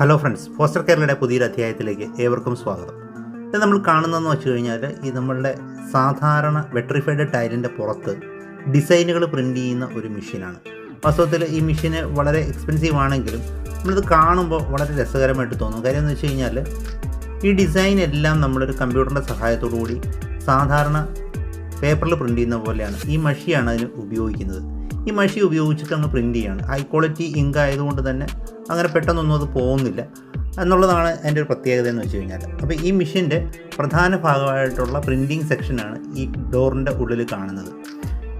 Hello friends foster കേരളയുടെ പുതിയൊരു അധ്യായത്തിലേക്ക് ഏവർക്കും സ്വാഗതം. ഇത് നമ്മൾ കാണുന്നതെന്ന് വെച്ച് കഴിഞ്ഞാൽ ഈ നമ്മളുടെ സാധാരണ വെട്രിഫൈഡ് ടൈലിന്റെ പുറത്ത് ഡിസൈനുകൾ പ്രിന്റ് ചെയ്യുന്ന ഒരു മെഷീനാണ്. വാസ്തവത്തിൽ ഈ മെഷീന് വളരെ എക്സ്പെൻസീവ് ആണെങ്കിലും നമ്മളിത് കാണുമ്പോൾ വളരെ രസകരമായിട്ട് തോന്നും. കാര്യം എന്ന് വെച്ച് കഴിഞ്ഞാൽ ഈ ഡിസൈൻ എല്ലാം നമ്മളൊരു കമ്പ്യൂട്ടറിന്റെ സഹായത്തോടു കൂടി സാധാരണ പേപ്പറിൽ പ്രിന്റ് ചെയ്യുന്ന പോലെയാണ്. ഈ മഷിയാണ് അതിന് ഉപയോഗിക്കുന്നത്. ഈ മഷി ഉപയോഗിച്ചിട്ട് അങ്ങ് പ്രിന്റ് ചെയ്യാണ്. ഹൈ ക്വാളിറ്റി ഇങ്ക് ആയതുകൊണ്ട് തന്നെ അങ്ങനെ പെട്ടെന്നൊന്നും അത് പോകുന്നില്ല. എന്നുള്ളതാണ് അതിന്റെ ഒരു പ്രത്യേകത എന്ന് വെച്ച് കഴിഞ്ഞാൽ അപ്പോൾ ഈ മിഷീന്റെ പ്രധാന ഭാഗമായിട്ടുള്ള പ്രിന്റിങ് സെക്ഷനാണ് ഈ ഡോറിന്റെ ഉള്ളിൽ കാണുന്നത്.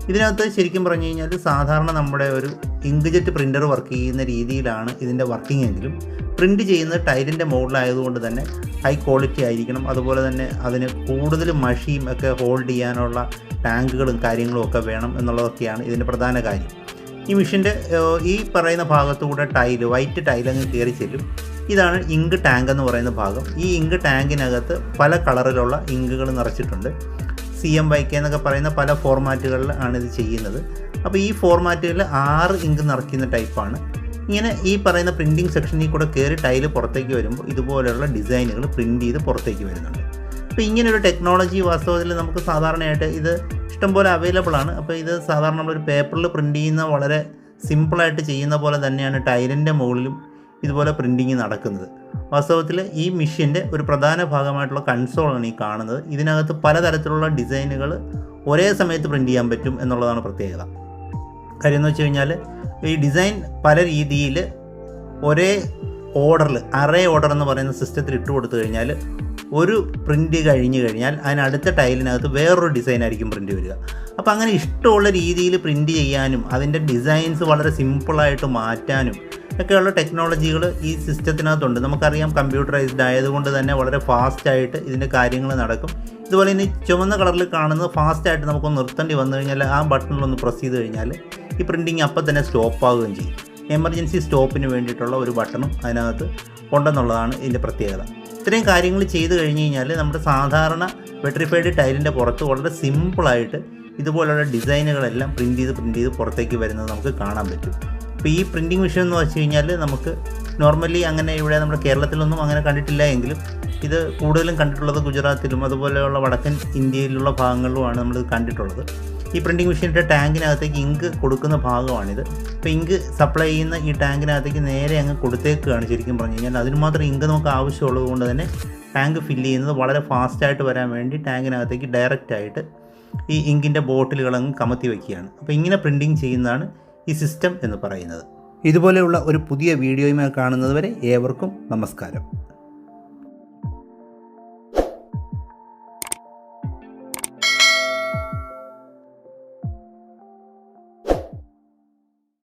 ഇതിനകത്ത് ശരിക്കും പറഞ്ഞു കഴിഞ്ഞാൽ സാധാരണ നമ്മുടെ ഒരു ഇങ്ക്ജെറ്റ് പ്രിന്റർ വർക്ക് ചെയ്യുന്ന രീതിയിലാണ് ഇതിന്റെ വർക്കിംഗ് എങ്കിലും പ്രിന്റ് ചെയ്യുന്നത് ടൈലിന്റെ മുകളിലായതുകൊണ്ട് തന്നെ ഹൈ ക്വാളിറ്റി ആയിരിക്കണം. അതുപോലെ തന്നെ അതിന് കൂടുതൽ മഷിയും ഒക്കെ ഹോൾഡ് ചെയ്യാനുള്ള ടാങ്കുകളും കാര്യങ്ങളും ഒക്കെ വേണം എന്നുള്ളതൊക്കെയാണ് ഇതിന്റെ പ്രധാന കാര്യം. ഈ മെഷീന്റെ ഈ പറയുന്ന ഭാഗത്തുകൂടെ ടൈൽ വൈറ്റ് ടൈലങ്ങ് കയറി ചെല്ലും. ഇതാണ് ഇങ്ക് ടാങ്ക് എന്ന് പറയുന്ന ഭാഗം. ഈ ഇങ്ക് ടാങ്കിനകത്ത് പല കളറിലുള്ള ഇങ്കുകൾ നിറച്ചിട്ടുണ്ട്. സി എം വൈ കെ എന്നൊക്കെ പറയുന്ന പല ഫോർമാറ്റുകളിൽ ആണ് ഇത് ചെയ്യുന്നത്. അപ്പോൾ ഈ ഫോർമാറ്റുകളിൽ ആറ് ഇങ്ക് നിറയ്ക്കുന്ന ടൈപ്പാണ്. ഇങ്ങനെ ഈ പറയുന്ന പ്രിന്റിങ് സെക്ഷനിൽ കൂടെ കയറി ടൈൽ പുറത്തേക്ക് വരുമ്പോൾ ഇതുപോലെയുള്ള ഡിസൈനുകൾ പ്രിന്റ് ചെയ്ത് പുറത്തേക്ക് വരുന്നുണ്ട്. അപ്പോൾ ഇങ്ങനൊരു ടെക്നോളജി വാസ്തവത്തിൽ നമുക്ക് സാധാരണയായിട്ട് ഇത് ഇഷ്ടംപോലെ അവൈലബിൾ ആണ്. അപ്പോൾ ഇത് സാധാരണ നമ്മളൊരു പേപ്പറിൽ പ്രിന്റ് ചെയ്യുന്ന വളരെ സിമ്പിളായിട്ട് ചെയ്യുന്ന പോലെ തന്നെയാണ് ടൈലിന്റെ മുകളിലും ഇതുപോലെ പ്രിന്റിങ് നടക്കുന്നത്. വാസ്തവത്തിൽ ഈ മെഷീന്റെ ഒരു പ്രധാന ഭാഗമായിട്ടുള്ള കൺസോളാണ് ഈ കാണുന്നത്. ഇതിനകത്ത് പലതരത്തിലുള്ള ഡിസൈനുകൾ ഒരേ സമയത്ത് പ്രിന്റ് ചെയ്യാൻ പറ്റും എന്നുള്ളതാണ് പ്രത്യേകത. കാര്യം എന്ന് വെച്ച് കഴിഞ്ഞാൽ ഈ ഡിസൈൻ പല രീതിയിൽ ഒരേ ഓർഡറിൽ അറേ ഓർഡർ എന്ന് പറയുന്ന സിസ്റ്റത്തിൽ ഇട്ട് കൊടുത്തു കഴിഞ്ഞാൽ ഒരു പ്രിന്റ് കഴിഞ്ഞ് കഴിഞ്ഞാൽ അതിനടുത്ത ടൈലിനകത്ത് വേറൊരു ഡിസൈൻ ആയിരിക്കും പ്രിന്റ് വരിക. അപ്പോൾ അങ്ങനെ ഇഷ്ടമുള്ള രീതിയിൽ പ്രിന്റ് ചെയ്യാനും അതിന്റെ ഡിസൈൻസ് വളരെ സിമ്പിളായിട്ട് മാറ്റാനും ഒക്കെയുള്ള ടെക്നോളജികൾ ഈ സിസ്റ്റത്തിനകത്തുണ്ട്. നമുക്കറിയാം കമ്പ്യൂട്ടറൈസ്ഡ് ആയതുകൊണ്ട് തന്നെ വളരെ ഫാസ്റ്റായിട്ട് ഇതിന്റെ കാര്യങ്ങൾ നടക്കും. ഇതുപോലെ ഇനി ചുവന്ന കളറിൽ കാണുന്നത് ഫാസ്റ്റായിട്ട് നമുക്കൊന്ന് നിർത്തേണ്ടി വന്നു കഴിഞ്ഞാൽ ആ ബട്ടണിലൊന്ന് പ്രസ് ചെയ്ത് കഴിഞ്ഞാൽ ഈ പ്രിന്റിങ് അപ്പം തന്നെ സ്റ്റോപ്പ് ആവുകയും ചെയ്യും. എമർജൻസി സ്റ്റോപ്പിന് വേണ്ടിയിട്ടുള്ള ഒരു ബട്ടണും അതിനകത്ത് ഉണ്ടെന്നുള്ളതാണ് ഇതിന്റെ പ്രത്യേകത. ഇത്രയും കാര്യങ്ങൾ ചെയ്തു കഴിഞ്ഞ് കഴിഞ്ഞാൽ നമ്മുടെ സാധാരണ വെട്രിഫൈഡ് ടൈലിന്റെ പുറത്ത് വളരെ സിമ്പിളായിട്ട് ഇതുപോലുള്ള ഡിസൈനുകളെല്ലാം പ്രിന്റ് ചെയ്ത് പ്രിന്റ് ചെയ്ത് പുറത്തേക്ക് വരുന്നത് നമുക്ക് കാണാൻ പറ്റും. അപ്പോൾ ഈ പ്രിന്റിങ് മെഷീൻ എന്ന് വെച്ച് കഴിഞ്ഞാൽ നമുക്ക് നോർമലി അങ്ങനെ ഇവിടെ നമ്മുടെ കേരളത്തിലൊന്നും അങ്ങനെ കണ്ടിട്ടില്ല എങ്കിലും ഇത് കൂടുതലും കണ്ടിട്ടുള്ളത് ഗുജറാത്തിലും അതുപോലെയുള്ള വടക്കൻ ഇന്ത്യയിലുള്ള ഭാഗങ്ങളിലുമാണ് നമ്മൾ കണ്ടിട്ടുള്ളത്. ഈ പ്രിന്റിംഗ് മെഷീനിന്റെ ടാങ്കിനകത്തേക്ക് ഇങ്ക് കൊടുക്കുന്ന ഭാഗമാണിത്. അപ്പോൾ ഇങ്ക് സപ്ലൈ ചെയ്യുന്ന ഈ ടാങ്കിനകത്തേക്ക് നേരെ അങ്ങ് കൊടുത്തേക്കുകയാണ് ശരിക്കും പറഞ്ഞു കഴിഞ്ഞാൽ. അതിന് മാത്രം ഇങ്ക് നമുക്ക് ആവശ്യമുള്ളത് കൊണ്ട് തന്നെ ടാങ്ക് ഫില്ല് ചെയ്യുന്നത് വളരെ ഫാസ്റ്റായിട്ട് വരാൻ വേണ്ടി ടാങ്കിനകത്തേക്ക് ഡയറക്റ്റ് ആയിട്ട് ഈ ഇങ്കിന്റെ ബോട്ടിലുകൾ അങ്ങ് കമത്തി വയ്ക്കുകയാണ് അപ്പോൾ ഇങ്ങനെ പ്രിന്റിങ് ചെയ്യുന്നതാണ് ഈ സിസ്റ്റം എന്ന് പറയുന്നത്. ഇതുപോലെയുള്ള ഒരു പുതിയ വീഡിയോയുമായി കാണുന്നതുവരെ ഏവർക്കും നമസ്കാരം.